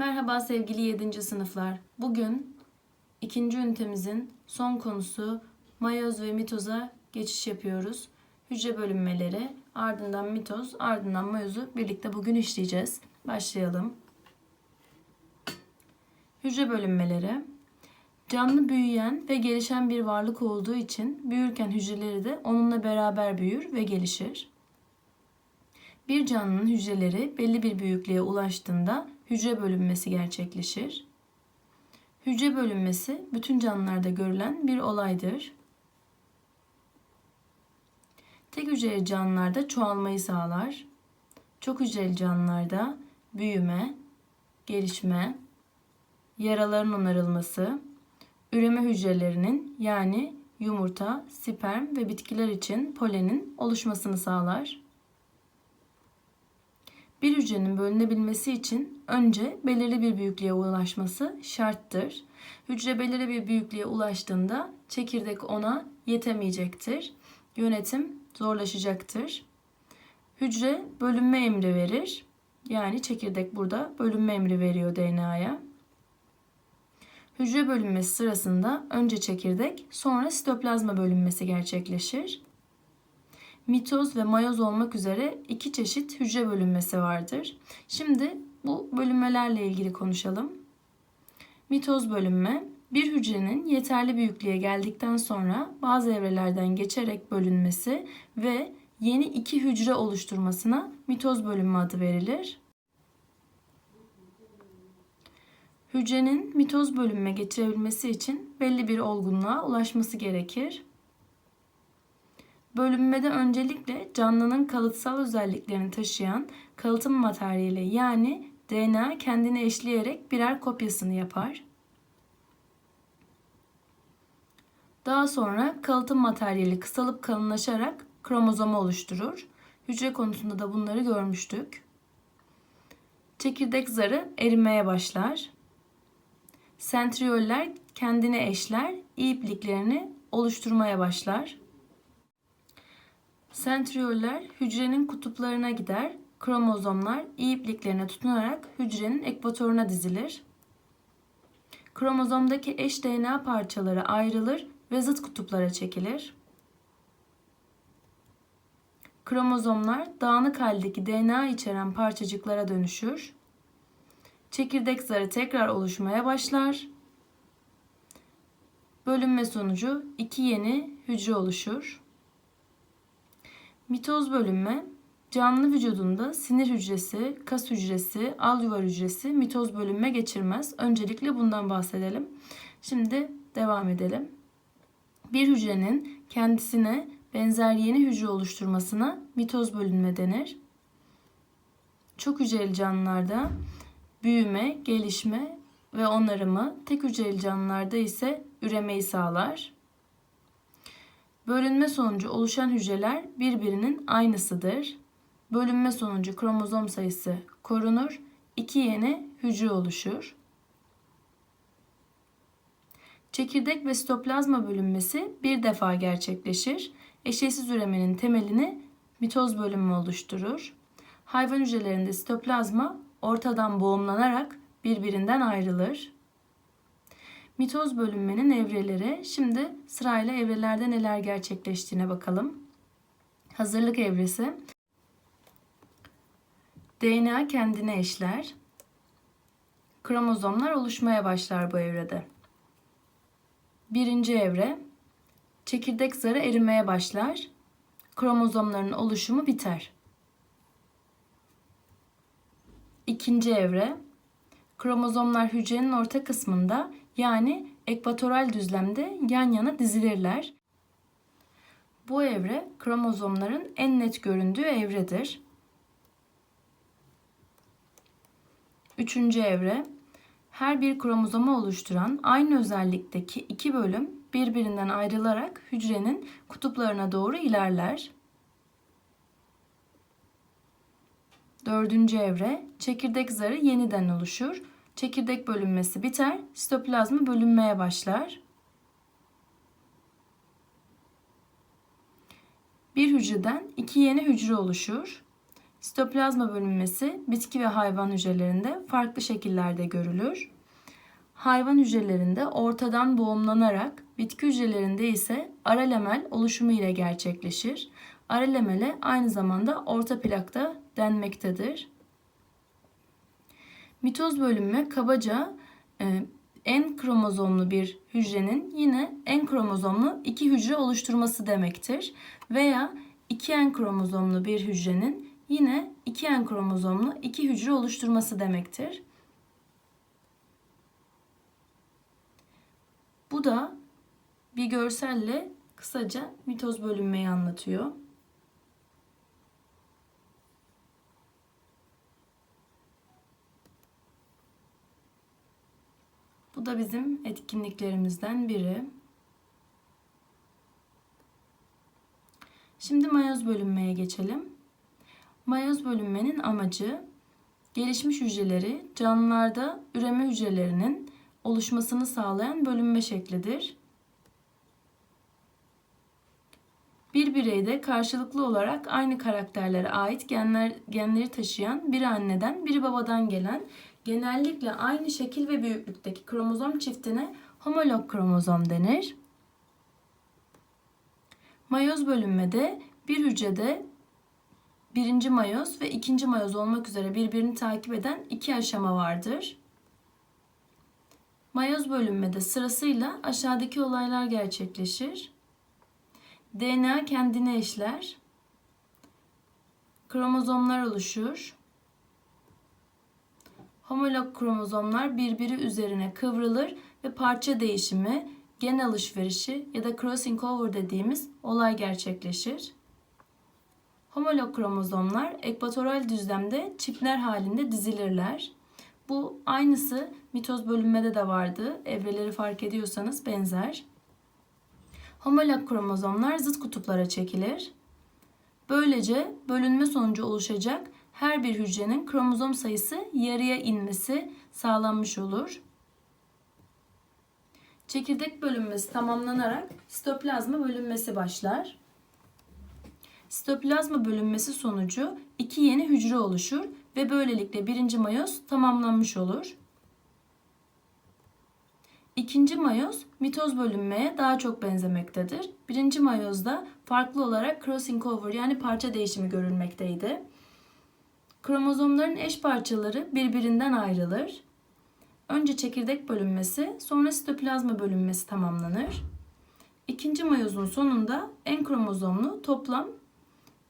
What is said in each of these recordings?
Merhaba sevgili 7. sınıflar. Bugün ikinci ünitemizin son konusu mayoz ve mitoza geçiş yapıyoruz. Hücre bölünmeleri, ardından mitoz, ardından mayozu birlikte bugün işleyeceğiz. Başlayalım. Hücre bölünmeleri Canlı büyüyen ve gelişen bir varlık olduğu için büyürken hücreleri de onunla beraber büyür ve gelişir. Bir canlının hücreleri belli bir büyüklüğe ulaştığında hücre bölünmesi gerçekleşir. Hücre bölünmesi bütün canlılarda görülen bir olaydır. Tek hücreli canlılarda çoğalmayı sağlar. Çok hücreli canlılarda büyüme, gelişme, yaraların onarılması, üreme hücrelerinin yani yumurta, sperm ve bitkiler için polenin oluşmasını sağlar. Bir hücrenin bölünebilmesi için önce belirli bir büyüklüğe ulaşması şarttır. Hücre belirli bir büyüklüğe ulaştığında çekirdek ona yetemeyecektir. Yönetim zorlaşacaktır. Hücre bölünme emri verir. Yani çekirdek burada bölünme emri veriyor DNA'ya. Hücre bölünmesi sırasında önce çekirdek, sonra sitoplazma bölünmesi gerçekleşir. Mitoz ve mayoz olmak üzere iki çeşit hücre bölünmesi vardır. Şimdi bu bölünmelerle ilgili konuşalım. Mitoz bölünme bir hücrenin yeterli büyüklüğe geldikten sonra bazı evrelerden geçerek bölünmesi ve yeni iki hücre oluşturmasına mitoz bölünme adı verilir. Hücrenin mitoz bölünme geçirebilmesi için belli bir olgunluğa ulaşması gerekir. Bölünmede öncelikle canlının kalıtsal özelliklerini taşıyan kalıtım materyali yani DNA kendini eşleyerek birer kopyasını yapar. Daha sonra kalıtım materyali kısalıp kalınlaşarak kromozomu oluşturur. Hücre konusunda da bunları görmüştük. Çekirdek zarı erimeye başlar. Sentriyoller kendine eşler, ipliklerini oluşturmaya başlar. Sentriyoller hücrenin kutuplarına gider. Kromozomlar iyi ipliklerine tutunarak hücrenin ekvatoruna dizilir. Kromozomdaki eş DNA parçaları ayrılır ve zıt kutuplara çekilir. Kromozomlar dağınık haldeki DNA içeren parçacıklara dönüşür. Çekirdek zarı tekrar oluşmaya başlar. Bölünme sonucu iki yeni hücre oluşur. Mitoz bölünme canlı vücudunda sinir hücresi, kas hücresi, al yuvar hücresi mitoz bölünme geçirmez. Öncelikle bundan bahsedelim. Şimdi devam edelim. Bir hücrenin kendisine benzer yeni hücre oluşturmasına mitoz bölünme denir. Çok hücreli canlılarda büyüme, gelişme ve onarımı, tek hücreli canlılarda ise üremeyi sağlar. Bölünme sonucu oluşan hücreler birbirinin aynısıdır. Bölünme sonucu kromozom sayısı korunur. İki yeni hücre oluşur. Çekirdek ve sitoplazma bölünmesi bir defa gerçekleşir. Eşeğsiz üremenin temelini mitoz bölünme oluşturur. Hayvan hücrelerinde sitoplazma ortadan boğumlanarak birbirinden ayrılır. Mitoz bölünmenin evreleri. Şimdi sırayla evrelerde neler gerçekleştiğine bakalım. Hazırlık evresi. DNA kendine eşler. Kromozomlar oluşmaya başlar bu evrede. Birinci evre. Çekirdek zarı erimeye başlar. Kromozomların oluşumu biter. İkinci evre. Kromozomlar hücrenin orta kısmında yani ekvatoral düzlemde yan yana dizilirler. Bu evre kromozomların en net göründüğü evredir. Üçüncü evre her bir kromozomu oluşturan aynı özellikteki iki bölüm birbirinden ayrılarak hücrenin kutuplarına doğru ilerler. Dördüncü evre çekirdek zarı yeniden oluşur. Çekirdek bölünmesi biter, sitoplazma bölünmeye başlar. Bir hücreden iki yeni hücre oluşur. Sitoplazma bölünmesi bitki ve hayvan hücrelerinde farklı şekillerde görülür. Hayvan hücrelerinde ortadan boğumlanarak, bitki hücrelerinde ise ara lamel oluşumu ile gerçekleşir. Ara lamele aynı zamanda orta plakta denmektedir. Mitoz bölünme kabaca en kromozomlu bir hücrenin yine en kromozomlu iki hücre oluşturması demektir. Veya iki en kromozomlu bir hücrenin yine iki en kromozomlu iki hücre oluşturması demektir. Bu da bir görselle kısaca mitoz bölünmeyi anlatıyor. Bu da bizim etkinliklerimizden biri. Şimdi mayoz bölünmeye geçelim. Mayoz bölünmenin amacı gelişmiş hücreleri canlılarda üreme hücrelerinin oluşmasını sağlayan bölünme şeklidir. Bir bireyde karşılıklı olarak aynı karakterlere ait genler, genleri taşıyan biri anneden biri babadan gelen genellikle aynı şekil ve büyüklükteki kromozom çiftine homolog kromozom denir. Mayoz bölünmede bir hücrede birinci mayoz ve ikinci mayoz olmak üzere birbirini takip eden iki aşama vardır. Mayoz bölünmede sırasıyla aşağıdaki olaylar gerçekleşir. DNA kendine eşler. Kromozomlar oluşur. Homolog kromozomlar birbiri üzerine kıvrılır ve parça değişimi, gen alışverişi ya da crossing over dediğimiz olay gerçekleşir. Homolog kromozomlar ekvatoral düzlemde çiftler halinde dizilirler. Bu aynısı mitoz bölünmede de vardı. Evreleri fark ediyorsanız benzer. Homolog kromozomlar zıt kutuplara çekilir. Böylece bölünme sonucu oluşacak her bir hücrenin kromozom sayısı yarıya inmesi sağlanmış olur. Çekirdek bölünmesi tamamlanarak sitoplazma bölünmesi başlar. Sitoplazma bölünmesi sonucu iki yeni hücre oluşur ve böylelikle birinci mayoz tamamlanmış olur. İkinci mayoz mitoz bölünmeye daha çok benzemektedir. Birinci mayozda farklı olarak crossing over yani parça değişimi görülmekteydi. Kromozomların eş parçaları birbirinden ayrılır. Önce çekirdek bölünmesi, sonra sitoplazma bölünmesi tamamlanır. İkinci mayozun sonunda en kromozomlu toplam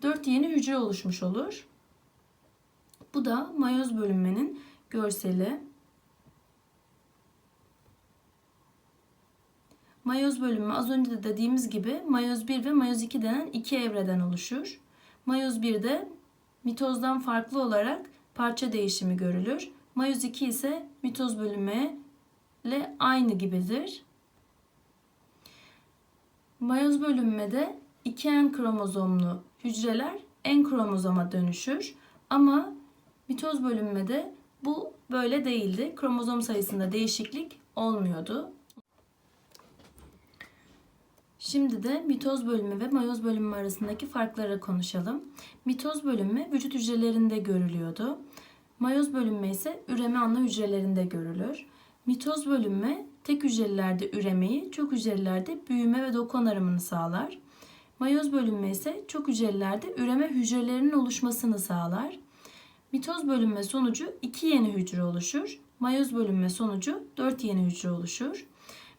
4 yeni hücre oluşmuş olur. Bu da mayoz bölünmenin görseli. Mayoz bölünme az önce de dediğimiz gibi mayoz 1 ve mayoz 2 denen iki evreden oluşur. Mayoz 1'de mitozdan farklı olarak parça değişimi görülür. Mayoz 2 ise mitoz bölünme ile aynı gibidir. Mayoz bölünmede iki en kromozomlu hücreler en kromozoma dönüşür. Ama mitoz bölünmede bu böyle değildi. Kromozom sayısında değişiklik olmuyordu. Şimdi de mitoz bölümü ve mayoz bölümü arasındaki farkları konuşalım. Mitoz bölümü vücut hücrelerinde görülüyordu. Mayoz bölünme ise üreme ana hücrelerinde görülür. Mitoz bölünme tek hücrelerde üremeyi, çok hücrelerde büyüme ve doku onarımını sağlar. Mayoz bölünme ise çok hücrelerde üreme hücrelerinin oluşmasını sağlar. Mitoz bölünme sonucu 2 yeni hücre oluşur. Mayoz bölünme sonucu 4 yeni hücre oluşur.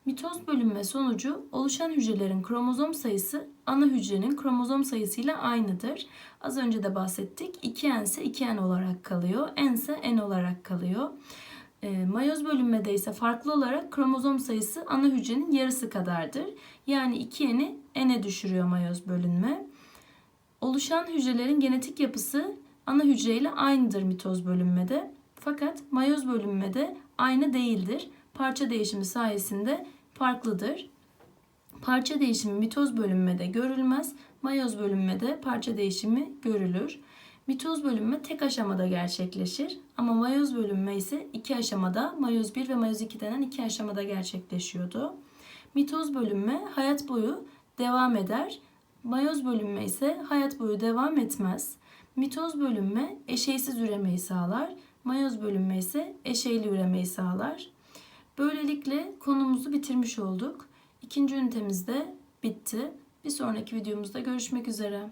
Mitoz bölünme sonucu oluşan hücrelerin kromozom sayısı ana hücrenin kromozom sayısıyla aynıdır. Az önce de bahsettik. 2N ise 2N olarak kalıyor. N ise N olarak kalıyor. E, mayoz bölünmede ise farklı olarak kromozom sayısı ana hücrenin yarısı kadardır. Yani 2N'i N'e düşürüyor mayoz bölünme. Oluşan hücrelerin genetik yapısı ana hücre ile aynıdır mitoz bölünmede. Fakat mayoz bölünmede aynı değildir parça değişimi sayesinde farklıdır. Parça değişimi mitoz bölünmede görülmez, mayoz bölünmede parça değişimi görülür. Mitoz bölünme tek aşamada gerçekleşir ama mayoz bölünme ise iki aşamada, mayoz 1 ve mayoz 2 denen iki aşamada gerçekleşiyordu. Mitoz bölünme hayat boyu devam eder. Mayoz bölünme ise hayat boyu devam etmez. Mitoz bölünme eşeysiz üremeyi sağlar. Mayoz bölünme ise eşeyli üremeyi sağlar. Böylelikle konumuzu bitirmiş olduk. İkinci ünitemiz de bitti. Bir sonraki videomuzda görüşmek üzere.